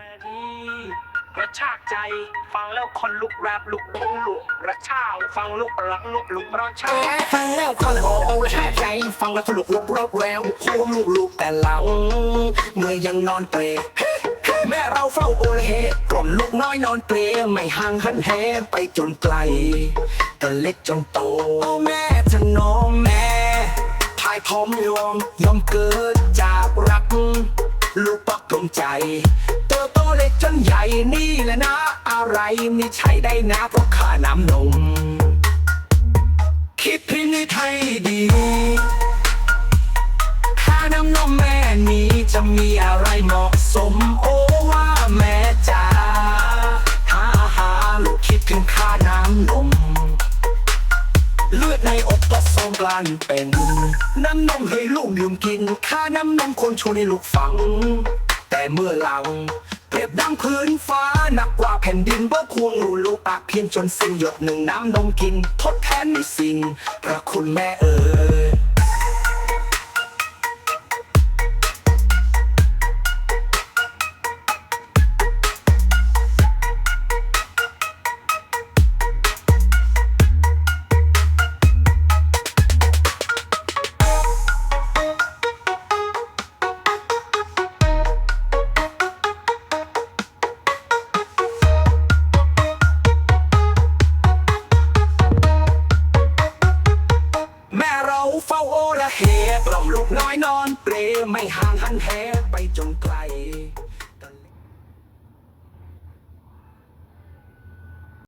มดีกระชากใจ ฟังแล้วคนลุกแรปลุกลุกลุกกระชากฟังลุกรักลุกลุกร้อนชาฟังแล้วก็เลยโอ้โอ้แช่ใจ ฟังแล้วสนุกลุกรอบแววคู่ลูกลูกแต่เราเมื่อยังนอนเปรย์แม่เราเฝ้าโอเลกล่อมลูกน้อยนอนเปรย์ไม่ห่างหันแหไปจนไกลแต่เล็กจนโตโอ้แม่ถนอมแม่พายพร้อมยอมยอมเกิดจากรัก ลูกปักตรงใจ จนใหญ่นี่แหละนะ อะไรไม่ใช่ได้นะเพราะข้าน้ำนม คิดพินิจให้ดีค่าน้ำนมแม่นี้จะมีอะไรเหมาะสมโอ้ว่าแม่จ๋าหาหาลูกคิดถึงค่าน้ำนมเลือดในอกก็ส่งกลั่นเป็น น้ำนมให้ลูกดื่มกิน ค่าน้ำนมคนชวนให้ลูกฟัง แต่เมื่อหลัง เปรียบดังพื้นฟ้าหนักกว่าแผ่นดินเบ่ควงรูลูปากเพียงจนสิ้นหยดหนึ่งน้ำนมกิน ทดแทนในสิ่งพระคุณแม่เอ๋ย แม่เราเฝ้าโอระเหตกล่อมลูกน้อยนอนเปรไม่ห่างหันแหไปจนไกล